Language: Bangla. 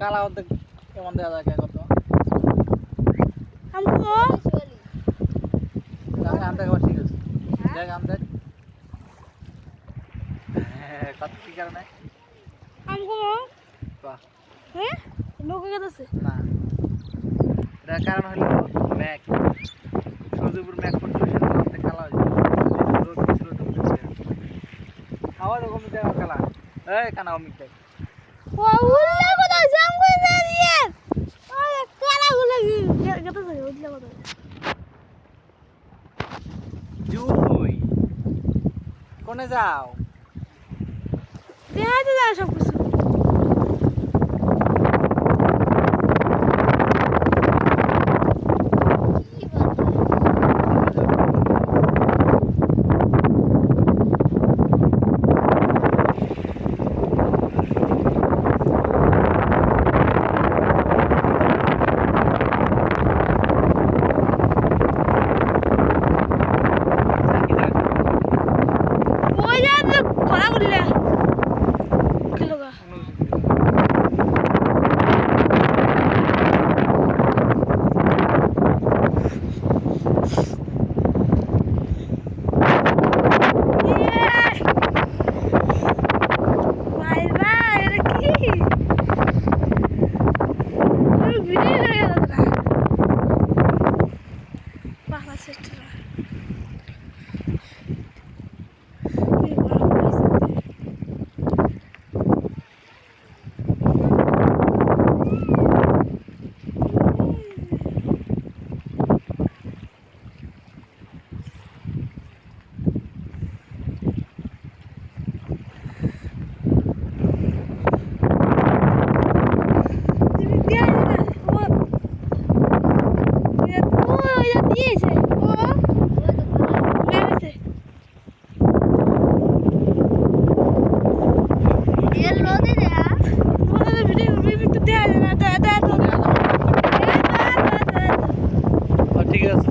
কালা অর্ধেক কেমন দেখা যায় কত? ঠিক আছে। দেখ আম দেখ হ্যাঁ, কত কি কারণে? আমগো? বাহ। হ্যাঁ? লোক গেছে? না। এটার কারণ হলো ম্যাক। সূর্যের উপর ম্যাক পড়তে সেটা কালা হয়ে যায় রোদ কিছু আওয়াজ ওরকম দেখা কালা এই কানা অমিক দেখ গেছে উল্লা যাও জুই কোনে যাও? সব কিছু হ্যাঁ, ঠিক আছে।